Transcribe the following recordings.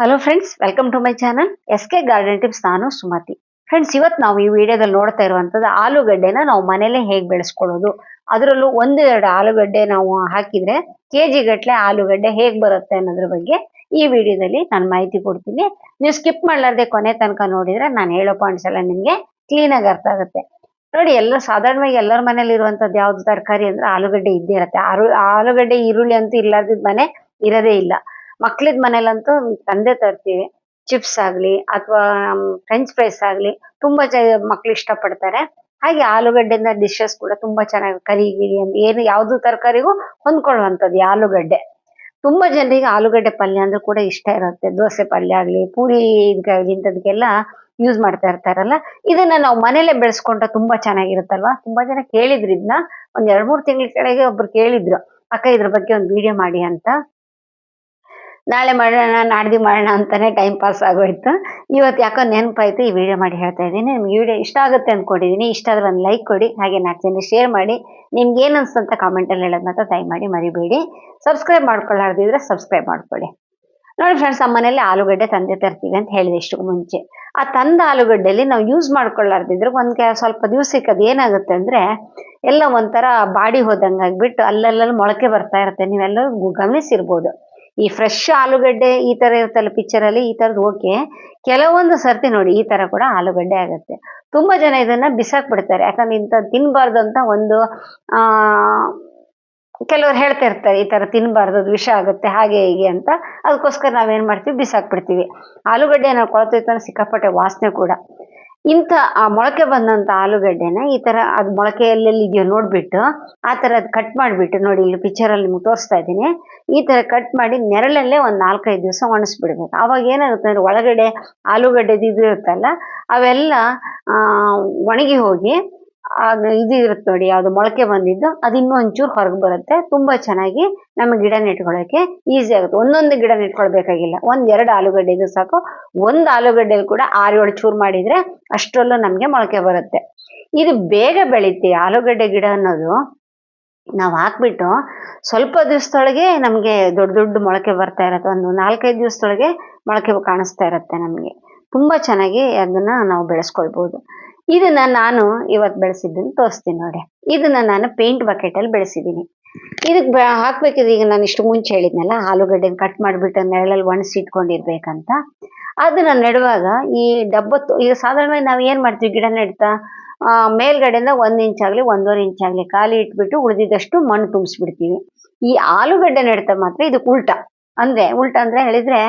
Hello friends welcome to my channel S K garden tips ನಾನು Sumathi. Friends ಇವತ್ತು ನಾವು ಈ ವಿಡಿಯೋದಲ್ಲಿ ನೋಡ್ತಾ ಇರುವಂತದ್ದು ಆಲೂಗಡ್ಡೆನ ನಾವು ಮನೇಲೆ ಹೇಗೆ ಬೆಳೆಸ್ಕೊಳ್ಳೋದು? ಅದರಲ್ಲೂ ಒಂದು ಎರಡು ಆಲೂಗಡ್ಡೆ ನಾವು ಹಾಕಿದ್ರೆ ಕೆ ಜಿ ಗಟ್ಲೆ ಆಲೂಗಡ್ಡೆ ಹೇಗೆ ಬರುತ್ತೆ ಅನ್ನೋದ್ರ ಬಗ್ಗೆ ಈ ವಿಡಿಯೋದಲ್ಲಿ ನಾನು ಮಾಹಿತಿ ಕೊಡ್ತೀನಿ. ನೀವು ಸ್ಕಿಪ್ ಮಾಡಲಾರ್ದೆ ಕೊನೆ ತನಕ ನೋಡಿದ್ರೆ ನಾನು ಹೇಳೋ ಪಾಯಿಂಟ್ಸ್ ಎಲ್ಲ ನಿಮಗೆ ಕ್ಲೀನಾಗಿ ಅರ್ಥ ಆಗುತ್ತೆ. ನೋಡಿ, ಎಲ್ಲ ಸಾಧಾರಣವಾಗಿ ಎಲ್ಲರ ಮನೇಲಿ ಇರುವಂತದ್ದು ಯಾವ್ದು ತರಕಾರಿ ಅಂದ್ರೆ ಆಲೂಗಡ್ಡೆ ಇದ್ದೇ ಇರುತ್ತೆ. ಆಲೂಗಡ್ಡೆ ಈರುಳ್ಳಿ ಅಂತೂ ಇರ್ಲಾರ್ದಿದ್ ಮನೆ ಇರೋದೇ ಇಲ್ಲ. ಮಕ್ಳಿದ್ ಮನೇಲಂತೂ ತಂದೆ ತರ್ತೀವಿ. ಚಿಪ್ಸ್ ಆಗ್ಲಿ ಅಥವಾ ಫ್ರೆಂಚ್ ಫ್ರೈಸ್ ಆಗ್ಲಿ ತುಂಬಾ ಮಕ್ಕಳು ಇಷ್ಟ ಪಡ್ತಾರೆ ಹಾಗೆ ಆಲೂಗಡ್ಡೆಯಿಂದ ಡಿಶಸ್ ಕೂಡ ತುಂಬಾ ಚೆನ್ನಾಗಿ ಕರಿ, ಗಿರಿ ಅಂತ ಏನು ಯಾವ್ದು ತರಕಾರಿಗೂ ಹೊಂದ್ಕೊಳ್ಳುವಂಥದ್ದು ಆಲೂಗಡ್ಡೆ. ತುಂಬಾ ಜನರಿಗೆ ಆಲೂಗಡ್ಡೆ ಪಲ್ಯ ಅಂದ್ರೆ ಕೂಡ ಇಷ್ಟ ಇರುತ್ತೆ. ದೋಸೆ ಪಲ್ಯ ಆಗ್ಲಿ, ಪೂರಿ ಇಂಥದಕ್ಕೆಲ್ಲ ಯೂಸ್ ಮಾಡ್ತಾ ಇರ್ತಾರಲ್ಲ, ಇದನ್ನ ನಾವು ಮನೇಲೆ ಬೆಳೆಸ್ಕೊಂಡ್ರೆ ತುಂಬಾ ಚೆನ್ನಾಗಿರುತ್ತಲ್ವಾ? ತುಂಬಾ ಜನ ಕೇಳಿದ್ರು ಇದನ್ನ ಒಂದ್ ಎರಡ್ ಮೂರ್ ತಿಂಗಳ ಕೆಳಗೆ ಒಬ್ರು ಕೇಳಿದ್ರು, ಅಕ್ಕ ಇದ್ರ ಬಗ್ಗೆ ಒಂದ್ ವಿಡಿಯೋ ಮಾಡಿ ಅಂತ. ನಾಳೆ ಮಾಡೋಣ, ನಾಡ್ದಿ ಮಾಡೋಣ ಅಂತಾನೆ ಟೈಮ್ ಪಾಸ್ ಆಗೋಯ್ತು. ಇವತ್ತು ಯಾಕೋ ನೆನಪಾಯ್ತು, ಈ ವಿಡಿಯೋ ಮಾಡಿ ಹೇಳ್ತಾ ಇದ್ದೀನಿ. ನಿಮ್ಗೆ ವಿಡಿಯೋ ಇಷ್ಟ ಆಗುತ್ತೆ ಅಂದ್ಕೊಂಡಿದ್ದೀನಿ ಇಷ್ಟ ಆದ್ರೆ ಒಂದು ಲೈಕ್ ಕೊಡಿ, ಹಾಗೆ ನಾಲ್ಕು ಜನ ಶೇರ್ ಮಾಡಿ. ನಿಮ್ಗೆ ಏನು ಅನ್ಸುತ್ತೆ ಕಾಮೆಂಟಲ್ಲಿ ಹೇಳೋದು ಮಾತ್ರ ದಯಮಾಡಿ ಮರಿಬೇಡಿ. ಸಬ್ಸ್ಕ್ರೈಬ್ ಮಾಡ್ಕೊಳ್ಳಾರ್ದಿದ್ರೆ ಸಬ್ಸ್ಕ್ರೈಬ್ ಮಾಡ್ಕೊಳ್ಳಿ. ನೋಡಿ ಫ್ರೆಂಡ್ಸ್ ನಮ್ಮನೇಲಿ ಆಲೂಗಡ್ಡೆ ತಂದೆ ತರ್ತೀವಿ ಅಂತ ಹೇಳಿದೆ ಇಷ್ಟು ಮುಂಚೆ. ಆ ತಂದ ಆಲೂಗಡ್ಡೆಯಲ್ಲಿ ನಾವು ಯೂಸ್ ಮಾಡ್ಕೊಳ್ಳಾರ್ದಿದ್ರೆ ಒಂದು ಸ್ವಲ್ಪ ದಿವಸಕ್ಕೆ ಅದು ಏನಾಗುತ್ತೆ ಅಂದರೆ ಎಲ್ಲ ಒಂಥರ ಬಾಡಿ ಹೋದಂಗೆ ಆಗಿಬಿಟ್ಟು ಅಲ್ಲಲ್ಲಲ್ಲಿ ಮೊಳಕೆ ಬರ್ತಾ ಇರುತ್ತೆ. ನೀವೆಲ್ಲರೂ ಗಮನಿಸಿರ್ಬೋದು. ಈ ಫ್ರೆಶ್ ಆಲೂಗಡ್ಡೆ ಈ ತರ ಇರುತ್ತಲ್ಲ ಪಿಕ್ಚರ್ ಅಲ್ಲಿ, ಈ ತರದ್ ಓಕೆ ಕೆಲವೊಂದು ಸರ್ತಿ ನೋಡಿ ಈ ತರ ಕೂಡ ಆಲೂಗಡ್ಡೆ ಆಗುತ್ತೆ. ತುಂಬಾ ಜನ ಇದನ್ನ ಬಿಸಾಕ್ ಬಿಡ್ತಾರೆ ಯಾಕಂದ್ರೆ ಇಂಥ ತಿನ್ಬಾರ್ದು ಅಂತ ಒಂದು, ಆ, ಕೆಲವ್ರು ಹೇಳ್ತಾ ಇರ್ತಾರೆ ಈ ತರ ತಿನ್ಬಾರ್ದು, ಅದು ವಿಷ ಆಗುತ್ತೆ, ಹಾಗೆ ಹೀಗೆ ಅಂತ. ಅದಕ್ಕೋಸ್ಕರ ನಾವೇನ್ ಮಾಡ್ತೀವಿ? ಬಿಸಾಕ್ಬಿಡ್ತೀವಿ. ಆಲೂಗಡ್ಡೆ ನಾವು ಕೊಳ್ತೈತೆ ಸಿಕ್ಕಾಪಟ್ಟೆ ವಾಸನೆ ಕೂಡ. ಇಂಥ ಆ ಮೊಳಕೆ ಬಂದಂತ ಆಲೂಗಡ್ಡೆನ ಈ ತರ ಅದ್ ಮೊಳಕೆ ಎಲ್ಲೆಲ್ಲಿ ಇದೆಯೋ ನೋಡ್ಬಿಟ್ಟು ಆ ತರ ಅದ್ ಕಟ್ ಮಾಡ್ಬಿಟ್ಟು ನೋಡಿ ಇಲ್ಲಿ ಪಿಕ್ಚರ್ ಅಲ್ಲಿ ತೋರಿಸ್ತಾ ಇದ್ದೀನಿ. ಈ ತರ ಕಟ್ ಮಾಡಿ ನೆರಳಲ್ಲೇ ಒಂದ್ ನಾಲ್ಕೈದು ದಿವಸ ಒಣಸ್ಬಿಡ್ಬೇಕು. ಅವಾಗ ಏನಾಗುತ್ತೆ ಅಂದ್ರೆ ಒಳಗಡೆ ಆಲೂಗಡ್ಡೆದು ಇದು ಇರುತ್ತಲ್ಲ ಅವೆಲ್ಲ ಒಣಗಿ ಹೋಗಿ ಅದು ಇದು ಇರುತ್ತೆ ನೋಡಿ, ಯಾವ್ದು ಮೊಳಕೆ ಬಂದಿದ್ದು, ಅದು ಇನ್ನೂ ಒಂಚೂರು ಹೊರಗೆ ಬರುತ್ತೆ. ತುಂಬಾ ಚೆನ್ನಾಗಿ ನಮ್ಮ ಗಿಡ ನೆಟ್ಕೊಳ್ಳೋಕೆ ಈಸಿ ಆಗುತ್ತೆ. ಒಂದೊಂದು ಗಿಡ ನೆಟ್ಕೊಳ್ಬೇಕಾಗಿಲ್ಲ ಒಂದ್ ಎರಡು ಆಲೂಗಡ್ಡೆ ಇದು ಸಾಕು. ಒಂದು ಆಲೂಗಡ್ಡೆಲಿ ಕೂಡ ಆರು ಏಳು ಚೂರು ಮಾಡಿದ್ರೆ ಅಷ್ಟರಲ್ಲೂ ನಮಗೆ ಮೊಳಕೆ ಬರುತ್ತೆ. ಇದು ಬೇಗ ಬೆಳೀತಿ ಆಲೂಗಡ್ಡೆ ಗಿಡ ಅನ್ನೋದು. ನಾವು ಹಾಕ್ಬಿಟ್ಟು ಸ್ವಲ್ಪ ದಿವಸದೊಳಗೆ ನಮಗೆ ದೊಡ್ಡ ದೊಡ್ಡ ಮೊಳಕೆ ಬರ್ತಾ ಇರತ್ತೆ. ಒಂದು ನಾಲ್ಕೈದು ದಿವಸದೊಳಗೆ ಮೊಳಕೆ ಕಾಣಿಸ್ತಾ ಇರತ್ತೆ ನಮಗೆ. ತುಂಬಾ ಚೆನ್ನಾಗಿ ಅದನ್ನ ನಾವು ಬೆಳೆಸ್ಕೊಳ್ಬಹುದು ಇದನ್ನ ನಾನು ಇವತ್ತು ಬೆಳೆಸಿದ್ದನ್ನು ತೋರಿಸ್ತೀನಿ ನೋಡಿ ಇದನ್ನ ನಾನು ಪೇಂಟ್ ಬಕೆಟ್ ಅಲ್ಲಿ ಬೆಳೆಸಿದ್ದೀನಿ. ಇದಕ್ಕೆ ಹಾಕ್ಬೇಕಿದ್ರೆ ಈಗ ನಾನು ಇಷ್ಟು ಮುಂಚೆ ಹೇಳಿದ್ನಲ್ಲ, ಆಲೂಗಡ್ಡೆನ ಕಟ್ ಮಾಡಿಬಿಟ್ಟು ನೆರಳಲ್ಲಿ ಒಣಸಿ ಇಟ್ಕೊಂಡಿರ್ಬೇಕಂತ. ಅದನ್ನ ನೆಡುವಾಗ ಈ ಡಬ್ಬ ಈಗ ಸಾಧಾರಣವಾಗಿ ನಾವು ಏನ್ ಮಾಡ್ತೀವಿ ಗಿಡ ನೆಡ್ತಾ ಮೇಲ್ಗಡೆಯಿಂದ ಒಂದ್ ಇಂಚ್ ಆಗ್ಲಿ, ಒಂದೂವರೆ ಇಂಚ್ ಆಗ್ಲಿ ಖಾಲಿ ಇಟ್ಬಿಟ್ಟು ಉಳಿದಿದ್ದಷ್ಟು ಮಣ್ಣು ತುಂಬಿಸ್ಬಿಡ್ತೀವಿ. ಈ ಆಲೂಗಡ್ಡೆ ನೆಡ್ತಾ ಮಾತ್ರ ಇದಕ್ಕೆ ಉಲ್ಟಾ. ಅಂದ್ರೆ ಉಲ್ಟಾ ಅಂದ್ರೆ ಹೇಳಿದ್ರೆ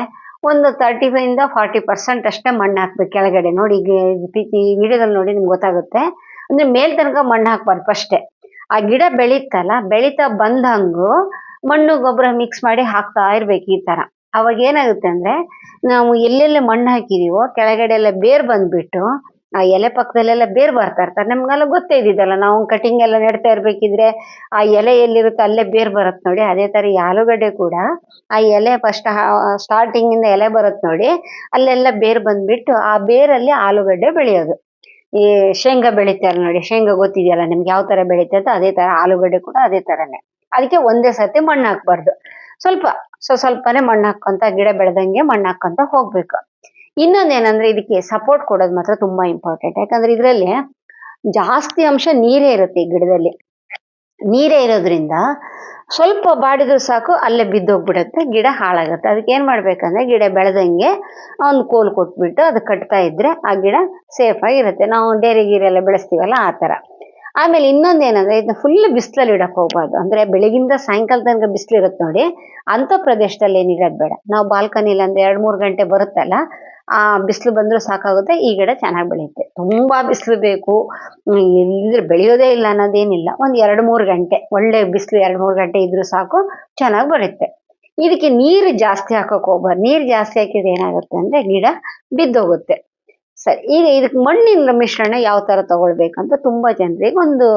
ಒಂದು ತರ್ಟಿ ಫೈವ್ ಇಂದ ಫಾರ್ಟಿ ಪರ್ಸೆಂಟ್ ಅಷ್ಟೇ ಮಣ್ಣು ಹಾಕ್ಬೇಕು ಕೆಳಗಡೆ. ನೋಡಿ ಈ ವಿಡಿಯೋದಲ್ಲಿ ನೋಡಿ ನಿಮ್ಗೆ ಗೊತ್ತಾಗುತ್ತೆ. ಅಂದ್ರೆ ಮೇಲ್ ತನಕ ಮಣ್ಣು ಹಾಕ್ಬಾರ್ದು ಫಸ್ಟೇ ಆ ಗಿಡ ಬೆಳೀತಲ್ಲ, ಬೆಳೀತಾ ಬಂದಂಗೂ ಮಣ್ಣು ಗೊಬ್ಬರ ಮಿಕ್ಸ್ ಮಾಡಿ ಹಾಕ್ತಾ ಇರ್ಬೇಕು ಈ ತರ. ಅವಾಗ ಏನಾಗುತ್ತೆ ಅಂದ್ರೆ, ನಾವು ಎಲ್ಲೆಲ್ಲಿ ಮಣ್ಣು ಹಾಕಿದೀವೋ, ಕೆಳಗಡೆ ಎಲ್ಲ ಬೇರ್ ಬಂದ್ಬಿಟ್ಟು ಆ ಎಲೆ ಪಕ್ಕದಲ್ಲೆಲ್ಲ ಬೇರ್ ಬರ್ತಾ ಇರ್ತಾರೆ. ನಮ್ಗೆಲ್ಲ ಗೊತ್ತೇ ಇದ್ದಿದ್ದಲ್ಲ, ನಾವು ಕಟಿಂಗ್ ಎಲ್ಲ ನೆಡ್ತಾ ಇರ್ಬೇಕಿದ್ರೆ ಆ ಎಲೆ ಎಲ್ಲಿರುತ್ತೆ ಅಲ್ಲೇ ಬೇರ್ ಬರುತ್ತೆ ನೋಡಿ. ಅದೇ ತರ ಈ ಆಲೂಗಡ್ಡೆ ಕೂಡ ಆ ಎಲೆ ಫಸ್ಟ್ ಸ್ಟಾರ್ಟಿಂಗ್ ಇಂದ ಎಲೆ ಬರುತ್ತೆ ನೋಡಿ. ಅಲ್ಲೆಲ್ಲ ಬೇರ್ ಬಂದ್ಬಿಟ್ಟು ಆ ಬೇರಲ್ಲಿ ಆಲೂಗಡ್ಡೆ ಬೆಳೆಯೋದು. ಈ ಶೇಂಗಾ ಬೆಳಿತಾರೆ ನೋಡಿ. ಶೇಂಗಾ ಗೊತ್ತಿದೆಯಲ್ಲ ನಿಮ್ಗೆ ಯಾವ ತರ ಬೆಳೀತೆ ಅಂತ ಅದೇ ತರ ಆಲೂಗಡ್ಡೆ ಕೂಡ ಅದೇ ತರನೇ. ಅದಕ್ಕೆ ಒಂದೇ ಸರ್ತಿ ಮಣ್ಣು ಹಾಕ್ಬಾರ್ದು. ಸ್ವಲ್ಪ ಸ್ವಲ್ಪನೇ ಮಣ್ಣು ಹಾಕೊಂತ ಗಿಡ ಬೆಳೆದಂಗೆ ಮಣ್ಣು ಹಾಕೊಂತ ಹೋಗ್ಬೇಕು. ಇನ್ನೊಂದೇನಂದ್ರೆ ಇದಕ್ಕೆ ಸಪೋರ್ಟ್ ಕೊಡೋದು ಮಾತ್ರ ತುಂಬಾ ಇಂಪಾರ್ಟೆಂಟ್ ಯಾಕಂದ್ರೆ ಇದರಲ್ಲಿ ಜಾಸ್ತಿ ಅಂಶ ನೀರೇ ಇರುತ್ತೆ ಈ ಗಿಡದಲ್ಲಿ. ನೀರೇ ಇರೋದ್ರಿಂದ ಸ್ವಲ್ಪ ಬಾಡಿದ್ರು ಸಾಕು, ಅಲ್ಲೇ ಬಿದ್ದೋಗ್ಬಿಡುತ್ತೆ, ಗಿಡ ಹಾಳಾಗುತ್ತೆ. ಅದಕ್ಕೆ ಏನ್ ಮಾಡ್ಬೇಕಂದ್ರೆ ಗಿಡ ಬೆಳೆದಂಗೆ ಒಂದು ಕೋಲ್ ಕೊಟ್ಬಿಟ್ಟು ಅದು ಕಟ್ತಾ ಇದ್ರೆ ಆ ಗಿಡ ಸೇಫ್ ಆಗಿರುತ್ತೆ. ನಾವು ಡೇರೆ ಗೀರೆ ಎಲ್ಲ ಬೆಳೆಸ್ತೀವಲ್ಲ ಆ ತರ. ಆಮೇಲೆ ಇನ್ನೊಂದೇನಂದ್ರೆ ಇದನ್ನ ಫುಲ್ ಬಿಸಿಲಲ್ಲಿ ಇಡಕ್ ಹೋಗ್ಬಾರ್ದು. ಅಂದ್ರೆ ಬೆಳಗಿಂದ ಸಾಯಂಕಾಲ ತನಕ ಬಿಸಿಲು ಇರುತ್ತೆ ನೋಡಿ ಅಂತ ಪ್ರದೇಶದಲ್ಲಿ ಏನಿರೋದು ಬೇಡ. ನಾವು ಬಾಲ್ಕನಿಲಿ ಅಂದ್ರೆ ಎರಡ್ ಮೂರ್ ಗಂಟೆ ಬರುತ್ತಲ್ಲ ಆ ಬಿಸಿಲು ಬಂದರೂ ಸಾಕಾಗುತ್ತೆ, ಈ ಗಿಡ ಚೆನ್ನಾಗಿ ಬೆಳೆಯುತ್ತೆ. ತುಂಬಾ ಬಿಸಿಲು ಬೇಕು. ಇಲ್ಲದ್ರೆ ಬೆಳೆಯೋದೇ ಇಲ್ಲ ಅನ್ನೋದೇನಿಲ್ಲ. ಒಂದ್ ಎರಡು ಮೂರು ಗಂಟೆ, ಒಳ್ಳೆ ಬಿಸಿಲು ಎರಡು ಮೂರು ಗಂಟೆ ಇದ್ರೂ ಸಾಕು, ಚೆನ್ನಾಗಿ ಬರುತ್ತೆ. ಇದಕ್ಕೆ ನೀರು ಜಾಸ್ತಿ ಹಾಕಕ್ ಹೋಗ್ಬಾರ್ದು. ನೀರು ಜಾಸ್ತಿ ಹಾಕಿದ್ರೆ ಏನಾಗುತ್ತೆ ಅಂದ್ರೆ ಗಿಡ ಬಿದ್ದೋಗುತ್ತೆ. ಸರಿ, ಈಗ ಇದಕ್ಕೆ ಮಣ್ಣಿನ ಮಿಶ್ರಣ ಯಾವ ತರ ತಗೊಳ್ಬೇಕಂತ ತುಂಬಾ ಜನರಿಗೆ ಒಂದು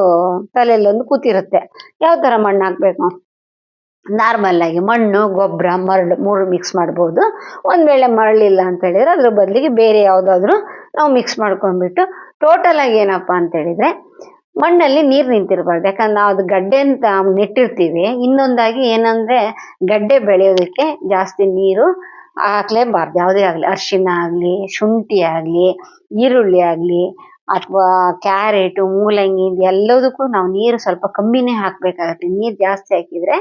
ತಲೆಯಲ್ಲೊಂದು ಕೂತಿರುತ್ತೆ. ಯಾವ ತರ ಮಣ್ಣು ಹಾಕ್ಬೇಕು? ನಾರ್ಮಲ್ ಆಗಿ ಮಣ್ಣು, ಗೊಬ್ಬರ, ಮರಳು ಮೂರು ಮಿಕ್ಸ್ ಮಾಡ್ಬೋದು. ಒಂದು ವೇಳೆ ಮರಳಿಲ್ಲ ಅಂತ ಹೇಳಿದ್ರೆ ಅದ್ರ ಬದಲಿಗೆ ಬೇರೆ ಯಾವುದಾದ್ರೂ ನಾವು ಮಿಕ್ಸ್ ಮಾಡ್ಕೊಂಡ್ಬಿಟ್ಟು ಟೋಟಲ್ ಆಗಿ ಏನಪ್ಪ ಅಂತ ಹೇಳಿದ್ರೆ ಮಣ್ಣಲ್ಲಿ ನೀರು ನಿಂತಿರ್ಬಾರ್ದು. ಯಾಕಂದ್ರೆ ನಾವು ಅದು ಗಡ್ಡೆ ಅಂತ ನೆಟ್ಟಿರ್ತೀವಿ. ಇನ್ನೊಂದಾಗಿ ಏನಂದ್ರೆ ಗಡ್ಡೆ ಬೆಳೆಯೋದಕ್ಕೆ ಜಾಸ್ತಿ ನೀರು ಹಾಕ್ಲೇಬಾರ್ದು. ಯಾವುದೇ ಆಗಲಿ ಅರಿಶಿನ ಆಗಲಿ, ಶುಂಠಿ ಆಗಲಿ, ಈರುಳ್ಳಿ ಆಗಲಿ ಅಥವಾ ಕ್ಯಾರೆಟ್, ಮೂಲಂಗಿ ಎಲ್ಲದಕ್ಕೂ ನಾವು ನೀರು ಸ್ವಲ್ಪ ಕಮ್ಮಿನೇ ಹಾಕ್ಬೇಕಾಗತ್ತೆ. ನೀರು ಜಾಸ್ತಿ ಹಾಕಿದ್ರೆ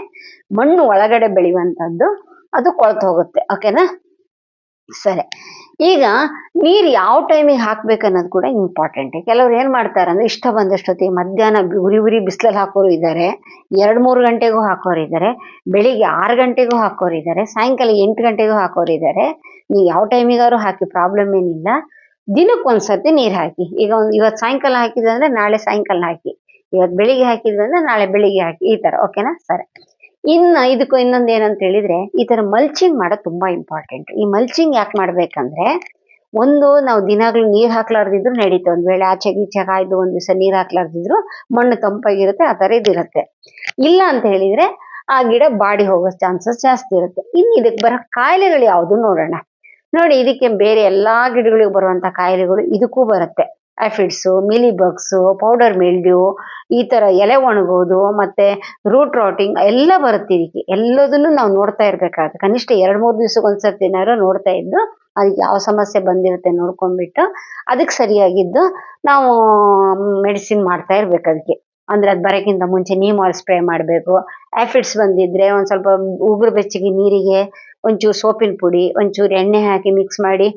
ಮಣ್ಣು ಒಳಗಡೆ ಬೆಳೆಯುವಂಥದ್ದು ಅದು ಕೊಳ್ತು ಹೋಗುತ್ತೆ. ಓಕೆನಾ ಸರಿ. ಈಗ ನೀರು ಯಾವ ಟೈಮಿಗೆ ಹಾಕ್ಬೇಕು ಅನ್ನೋದು ಕೂಡ ಇಂಪಾರ್ಟೆಂಟ್ ಕೆಲವ್ರು ಏನ್ ಮಾಡ್ತಾರೆ ಅಂದ್ರೆ ಇಷ್ಟ ಬಂದಷ್ಟೊತ್ತಿಗೆ ಮಧ್ಯಾಹ್ನ ಉರಿ ಉರಿ ಬಿಸಿಲಲ್ಲಿ ಹಾಕೋರು ಇದ್ದಾರೆ ಎರಡ್ ಮೂರು ಗಂಟೆಗೂ ಹಾಕೋರು ಇದ್ದಾರೆ ಬೆಳಿಗ್ಗೆ ಆರು ಗಂಟೆಗೂ ಹಾಕೋರು ಇದ್ದಾರೆ ಸಾಯಂಕಾಲ ಎಂಟು ಗಂಟೆಗೂ ಹಾಕೋರು ಇದ್ದಾರೆ ನೀವು ಯಾವ ಟೈಮಿಗಾದ್ರು ಹಾಕಿ ಪ್ರಾಬ್ಲಮ್ ಏನಿಲ್ಲ. ದಿನಕ್ಕೆ ಒಂದ್ಸರ್ತಿ ನೀರ್ ಹಾಕಿ. ಈಗ ಒಂದ್ ಇವತ್ತು ಸಾಯಂಕಾಲ ಹಾಕಿದ್ರೆ ಅಂದ್ರೆ ನಾಳೆ ಸಾಯಂಕಾಲ ಹಾಕಿ. ಇವತ್ತು ಬೆಳಿಗ್ಗೆ ಹಾಕಿದ್ರೆ ಅಂದ್ರೆ ನಾಳೆ ಬೆಳಿಗ್ಗೆ ಹಾಕಿ. ಈ ತರ ಓಕೆನಾ ಸರಿ. ಇನ್ನ ಇದಕ್ಕೂ ಇನ್ನೊಂದು ಏನಂತ ಹೇಳಿದ್ರೆ, ಈ ತರ ಮಲ್ಚಿಂಗ್ ಮಾಡೋದು ತುಂಬಾ ಇಂಪಾರ್ಟೆಂಟ್ ಈ ಮಲ್ಚಿಂಗ್ ಯಾಕೆ ಮಾಡ್ಬೇಕಂದ್ರೆ, ಒಂದು ನಾವು ದಿನಾಗ್ಲೂ ನೀರ್ ಹಾಕ್ಲಾರ್ದಿದ್ರು ನಡೀತೆ. ಒಂದ್ ವೇಳೆ ಆಚೆ ಗೀಚೆ ಕಾಯ್ದು ಒಂದ್ ದಿವಸ ನೀರ್ ಹಾಕ್ಲಾರ್ದಿದ್ರು ಮಣ್ಣು ತಂಪಾಗಿರುತ್ತೆ, ಆ ತರ ಇದಿರುತ್ತೆ ಇಲ್ಲ ಅಂತ ಹೇಳಿದ್ರೆ ಆ ಗಿಡ ಬಾಡಿ ಹೋಗೋ ಚಾನ್ಸಸ್ ಜಾಸ್ತಿ ಇರುತ್ತೆ. ಇನ್ನು ಇದಕ್ಕೆ ಬರೋ ಕಾಯಿಲೆಗಳು ಯಾವುದು ನೋಡೋಣ. ನೋಡಿ ಇದಕ್ಕೆ ಬೇರೆ ಎಲ್ಲಾ ಗಿಡಗಳಿಗೆ ಬರುವಂತ ಕಾಯಿಲೆಗಳು ಇದಕ್ಕೂ ಬರುತ್ತೆ. ಆಫಿಡ್ಸು ಮಿಲಿಬಗ್ಸು ಪೌಡರ್ ಮಿಲ್ಡ್ಯೂ ಈ ತರ ಎಲೆ ಒಣಗೋದು, ಮತ್ತೆ ರೂಟ್ ರಾಟಿಂಗ್ ಎಲ್ಲ ಬರುತ್ತೆ ಇದಕ್ಕೆ. ಎಲ್ಲದನ್ನು ನಾವು ನೋಡ್ತಾ ಇರ್ಬೇಕಾಗುತ್ತೆ. ಕನಿಷ್ಠ ಎರಡ್, ಮೂರು ದಿವ್ಸಕ್ಕೆ ಒಂದ್ಸರ್ತಿ ಏನಾದ್ರು ನೋಡ್ತಾ ಇದ್ದು ಅದಕ್ಕೆ ಯಾವ ಸಮಸ್ಯೆ ಬಂದಿರುತ್ತೆ ನೋಡ್ಕೊಂಡ್ಬಿಟ್ಟು ಅದಕ್ಕೆ ಸರಿಯಾಗಿದ್ದು ನಾವು ಮೆಡಿಸಿನ್ ಮಾಡ್ತಾ ಇರ್ಬೇಕು ಅದಕ್ಕೆ. ಅಂದ್ರೆ ಅದು ಬರೋಕ್ಕಿಂತ ಮುಂಚೆ ನೀಮ್ ಆಯಿಲ್ ಸ್ಪ್ರೇ ಮಾಡಬೇಕು. ಆಫಿಡ್ಸ್ ಬಂದಿದ್ರೆ ಒಂದ್ ಸ್ವಲ್ಪ ಉಗುರು ಬೆಚ್ಚಗೆ ನೀರಿಗೆ ಒಂಚೂರು ಸೋಪಿನ ಪುಡಿ, ಒಂಚೂರು ಎಣ್ಣೆ ಹಾಕಿ ಮಿಕ್ಸ್ ಮಾಡಿ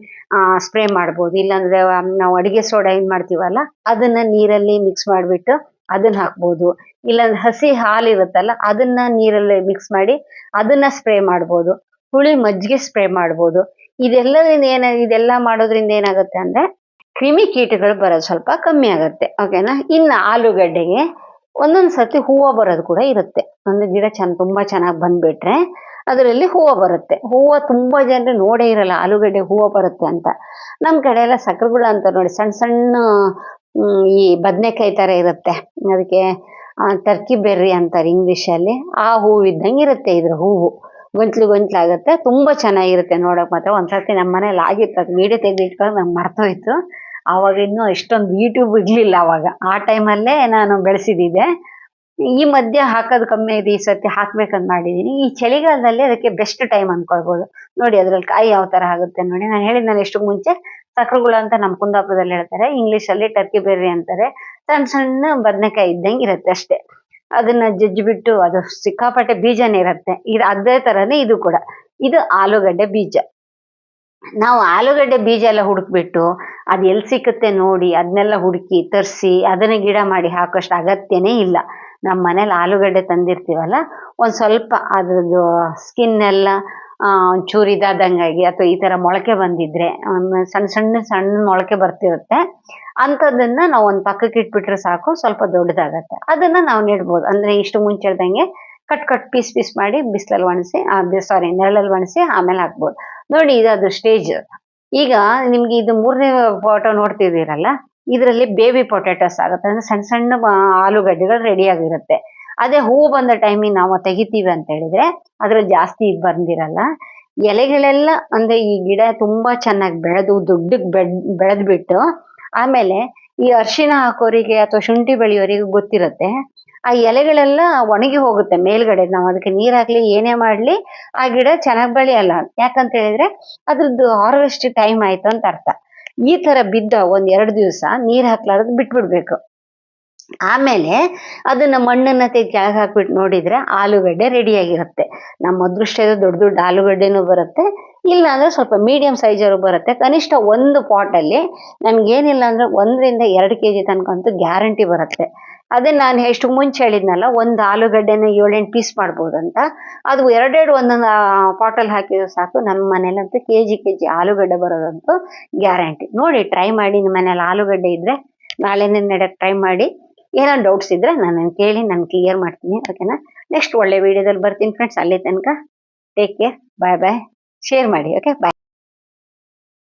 ಸ್ಪ್ರೇ ಮಾಡ್ಬೋದು. ಇಲ್ಲಾಂದ್ರೆ ನಾವು ಅಡಿಗೆ ಸೋಡಾ ಏನ್ ಮಾಡ್ತೀವಲ್ಲ, ಅದನ್ನ ನೀರಲ್ಲಿ ಮಿಕ್ಸ್ ಮಾಡಿಬಿಟ್ಟು ಅದನ್ನ ಹಾಕ್ಬೋದು. ಇಲ್ಲಾಂದ್ರೆ ಹಸಿ ಹಾಲು ಇರುತ್ತಲ್ಲ, ಅದನ್ನ ನೀರಲ್ಲಿ ಮಿಕ್ಸ್ ಮಾಡಿ ಅದನ್ನ ಸ್ಪ್ರೇ ಮಾಡ್ಬೋದು. ಹುಳಿ ಮಜ್ಜಿಗೆ ಸ್ಪ್ರೇ ಮಾಡ್ಬೋದು. ಇದೆಲ್ಲದಿಂದ ಏನ, ಇದೆಲ್ಲ ಮಾಡೋದ್ರಿಂದ ಏನಾಗುತ್ತೆ ಅಂದ್ರೆ, ಕ್ರಿಮಿ ಕೀಟಗಳು ಬರೋದು ಸ್ವಲ್ಪ ಕಮ್ಮಿ ಆಗುತ್ತೆ. ಓಕೆನಾ ಇನ್ನು ಆಲೂಗಡ್ಡೆಗೆ ಒಂದೊಂದು ಸರ್ತಿ ಹೂವು ಬರೋದು ಕೂಡ ಇರುತ್ತೆ. ಒಂದು ಗಿಡ ಚೆನ್ನ ತುಂಬಾ ಚೆನ್ನಾಗಿ ಬಂದ್ಬಿಟ್ರೆ ಅದರಲ್ಲಿ ಹೂವು ಬರುತ್ತೆ. ಹೂವು ತುಂಬ ಜನರು ನೋಡೇ ಇರಲ್ಲ, ಆಲೂಗಡ್ಡೆ ಹೂವು ಬರುತ್ತೆ ಅಂತ. ನಮ್ಮ ಕಡೆ ಎಲ್ಲ ಸಕ್ರೆಗುಳ ಅಂತ ನೋಡಿ ಸಣ್ಣ ಸಣ್ಣ ಈ ಬದನೆಕಾಯಿ ಥರ ಇರುತ್ತೆ. ಅದಕ್ಕೆ ಟರ್ಕಿ ಬೆರ್ರಿ ಅಂತಾರೆ ಇಂಗ್ಲೀಷಲ್ಲಿ. ಆ ಹೂವು ಇದ್ದಂಗೆ ಇರುತ್ತೆ ಇದ್ರ ಹೂವು. ಗೊಂತ್ಲು ಗೊಂತ್ಲಾಗುತ್ತೆ ತುಂಬ ಚೆನ್ನಾಗಿರುತ್ತೆ ನೋಡೋಕೆ ಮಾತ್ರ. ಒಂದ್ಸತಿ ನಮ್ಮ ಮನೇಲಿ ಆಗಿತ್ತು, ಅದು ವೀಡಿಯೋ ತೆಗೆದಿಟ್ಕೊಂಡು ನಂಗೆ ಮರ್ತೋಯ್ತು. ಆವಾಗ ಇನ್ನೂ ಇಷ್ಟೊಂದು ಯೂಟ್ಯೂಬ್ ಇರಲಿಲ್ಲ ಆವಾಗ ಆ ಟೈಮಲ್ಲೇ ನಾನು ಬೆಳೆಸಿದ್ದೆ ಈ ಮಧ್ಯೆ ಹಾಕೋದು ಕಮ್ಮಿ ಇದೆ, ಈ ಸತಿ ಹಾಕ್ಬೇಕಂತ ಮಾಡಿದೀನಿ. ಈ ಚಳಿಗಾಲದಲ್ಲಿ ಅದಕ್ಕೆ ಬೆಸ್ಟ್ ಟೈಮ್ ಅನ್ಕೊಳ್ಬೋದು. ನೋಡಿ ಅದ್ರಲ್ಲಿ ಕಾಯಿ ಯಾವ ತರ ಆಗುತ್ತೆ ನೋಡಿ. ನಾನು ಹೇಳಿದ್ನಲ್ಲ ಎಷ್ಟು ಮುಂಚೆ, ಸಕ್ರೆಗುಳ ಅಂತ ನಮ್ಮ ಕುಂದಾಪುರದಲ್ಲಿ ಹೇಳ್ತಾರೆ ಇಂಗ್ಲಿಷ್ ಅಲ್ಲಿ ಟರ್ಕಿ ಬೆರ್ರಿ ಅಂತಾರೆ. ಸಣ್ಣ ಸಣ್ಣ ಬದನೆಕಾಯಿ ಇದ್ದಂಗೆ ಇರುತ್ತೆ ಅಷ್ಟೇ. ಅದನ್ನ ಜಜ್ಜಿಬಿಟ್ಟು ಅದು ಸಿಕ್ಕಾಪಟ್ಟೆ ಬೀಜನೇ ಇರುತ್ತೆ. ಇದು ಅದೇ ತರನೇ ಇದು ಕೂಡ. ಇದು ಆಲೂಗಡ್ಡೆ ಬೀಜ. ನಾವು ಆಲೂಗಡ್ಡೆ ಬೀಜ ಎಲ್ಲ ಹುಡುಕ್ಬಿಟ್ಟು ಅದು ಎಲ್ಲಿ ಸಿಕ್ಕುತ್ತೆ ನೋಡಿ ಅದನ್ನೆಲ್ಲ ಹುಡುಕಿ ತರಿಸಿ, ಅದನ್ನ ಗಿಡ ಮಾಡಿ ಹಾಕೋಷ್ಟು ಅಗತ್ಯನೇ ಇಲ್ಲ. ನಮ್ಮ ಮನೇಲಿ ಆಲೂಗಡ್ಡೆ ತಂದಿರ್ತೀವಲ್ಲ ಒಂದು ಸ್ವಲ್ಪ ಅದ್ರದ್ದು ಸ್ಕಿನ್ ಎಲ್ಲ ಆ, ಒಂಚೂರು ಇದಾದಂಗಾಗಿ ಅಥವಾ ಈ ತರ ಮೊಳಕೆ ಬಂದಿದ್ರೆ ಸಣ್ಣ ಸಣ್ಣ ಸಣ್ಣ ಮೊಳಕೆ ಬರ್ತಿರುತ್ತೆ. ಅಂಥದ್ದನ್ನ ನಾವು ಒಂದು ಪಕ್ಕಕ್ಕೆ ಇಟ್ಬಿಟ್ರೆ ಸಾಕು ಸ್ವಲ್ಪ ದೊಡ್ಡದಾಗತ್ತೆ. ಅದನ್ನ ನಾವು ನೆಡ್ಬೋದು. ಅಂದ್ರೆ ಇಷ್ಟು ಮುಂಚೆ ಹೇಳ್ದಂಗೆ ಕಟ್ ಕಟ್ ಪೀಸ್ ಪೀಸ್ ಮಾಡಿ ಬಿಸಿಲಲ್ಲಿ ಒಣಸಿ ಸಾರಿ ನೆರಳಲ್ಲಿ ಒಣಸಿ ಆಮೇಲೆ ಹಾಕ್ಬೋದು. ನೋಡಿ ಇದು ಅದು ಸ್ಟೇಜ್. ಈಗ ನಿಮ್ಗೆ ಇದು ಮೂರನೇ ಫೋಟೋ ನೋಡ್ತಿದ್ದೀರಲ್ಲ ಇದರಲ್ಲಿ ಬೇಬಿ ಪೊಟ್ಯಾಟೋಸ್ ಆಗುತ್ತೆ. ಅಂದ್ರೆ ಸಣ್ಣ ಸಣ್ಣ ಆಲೂಗಡ್ಡೆಗಳು ರೆಡಿ ಆಗಿರುತ್ತೆ. ಅದೇ ಹೂ ಬಂದ ಟೈಮಿಗೆ ನಾವು ತೆಗಿತೀವಿ ಅಂತ ಹೇಳಿದ್ರೆ ಅದ್ರಲ್ಲಿ ಜಾಸ್ತಿ ಇದು ಬಂದಿರಲ್ಲ. ಎಲೆಗಳೆಲ್ಲ ಅಂದ್ರೆ ಈ ಗಿಡ ತುಂಬಾ ಚೆನ್ನಾಗಿ ಬೆಳೆದು ದೊಡ್ಡಕ್ಕೆ ಬೆಳ್ ಬೆಳೆದ್ಬಿಟ್ಟು ಆಮೇಲೆ ಈ ಅರಿಶಿನ ಹಾಕೋರಿಗೆ ಅಥವಾ ಶುಂಠಿ ಬೆಳೆಯೋರಿಗೆ ಗೊತ್ತಿರುತ್ತೆ. ಆ ಎಲೆಗಳೆಲ್ಲ ಒಣಗಿ ಹೋಗುತ್ತೆ ಮೇಲ್ಗಡೆ. ನಾವು ಅದಕ್ಕೆ ನೀರಾಗ್ಲಿ ಏನೇ ಮಾಡ್ಲಿ ಆ ಗಿಡ ಚೆನ್ನಾಗಿ ಬೆಳೆಯಲ್ಲ. ಯಾಕಂತ ಹೇಳಿದ್ರೆ ಅದ್ರದ್ದು ಹಾರ್ವೆಸ್ಟ್ ಟೈಮ್ ಆಯ್ತು ಅಂತ ಅರ್ಥ. ಈ ತರ ಬಿದ್ದ ಒಂದ್ ಎರಡು ದಿವಸ ನೀರ್ ಹಾಕ್ಲಾರ್ದು ಬಿಟ್ಬಿಡ್ಬೇಕು. ಆಮೇಲೆ ಅದನ್ನ ಮಣ್ಣನ್ನ ತೆಗೆದು ಕೆಳಗೆ ಹಾಕ್ಬಿಟ್ಟು ನೋಡಿದ್ರೆ ಆಲೂಗಡ್ಡೆ ರೆಡಿ ಆಗಿರುತ್ತೆ. ನಮ್ಮ ಅದೃಷ್ಟದ ದೊಡ್ಡ ದೊಡ್ಡ ಆಲೂಗಡ್ಡೆನೂ ಬರುತ್ತೆ ಇಲ್ಲ ಅಂದ್ರೆ ಸ್ವಲ್ಪ ಮೀಡಿಯಂ ಸೈಜರು ಬರುತ್ತೆ. ಕನಿಷ್ಠ ಒಂದು ಪಾಟ್ ಅಲ್ಲಿ ನಮ್ಗೆ ಏನಿಲ್ಲ ಅಂದ್ರೆ ಒಂದರಿಂದ ಎರಡು ಕೆ ಜಿ ತನಕ ಅಂತೂ ಗ್ಯಾರಂಟಿ ಬರುತ್ತೆ. ಅದೇ ನಾನು ಎಷ್ಟು ಮುಂಚೆ ಹೇಳಿದ್ನಲ್ಲ, ಒಂದು ಆಲೂಗಡ್ಡೆನ ಏಳೆಂಟು ಪೀಸ್ ಮಾಡ್ಬೋದಂತ. ಅದು ಎರಡೆರಡು ಒಂದೊಂದು ಪಾಟಲ್ಲಿ ಹಾಕಿದ್ರೆ ಸಾಕು. ನಮ್ಮ ಮನೇಲಂತೂ ಕೆ ಜಿ ಕೆ ಜಿ ಆಲೂಗಡ್ಡೆ ಬರೋದಂತೂ ಗ್ಯಾರಂಟಿ. ನೋಡಿ ಟ್ರೈ ಮಾಡಿ. ನಿಮ್ಮ ಮನೇಲಿ ಆಲೂಗಡ್ಡೆ ಇದ್ರೆ ನಾಳೆನೇ ನೆಡಕ್ಕೆ ಟ್ರೈ ಮಾಡಿ. ಏನೋ ಡೌಟ್ಸ್ ಇದ್ರೆ ನಾನು ಕೇಳಿ, ನಾನು ಕ್ಲಿಯರ್ ಮಾಡ್ತೀನಿ ಓಕೆನಾ ನೆಕ್ಸ್ಟ್ ಒಳ್ಳೆ ವಿಡಿಯೋದಲ್ಲಿ ಬರ್ತೀನಿ ಫ್ರೆಂಡ್ಸ್ ಅಲ್ಲಿ ತನಕ take care bye bye share ಮಾಡಿ ಓಕೆ ಬಾಯ್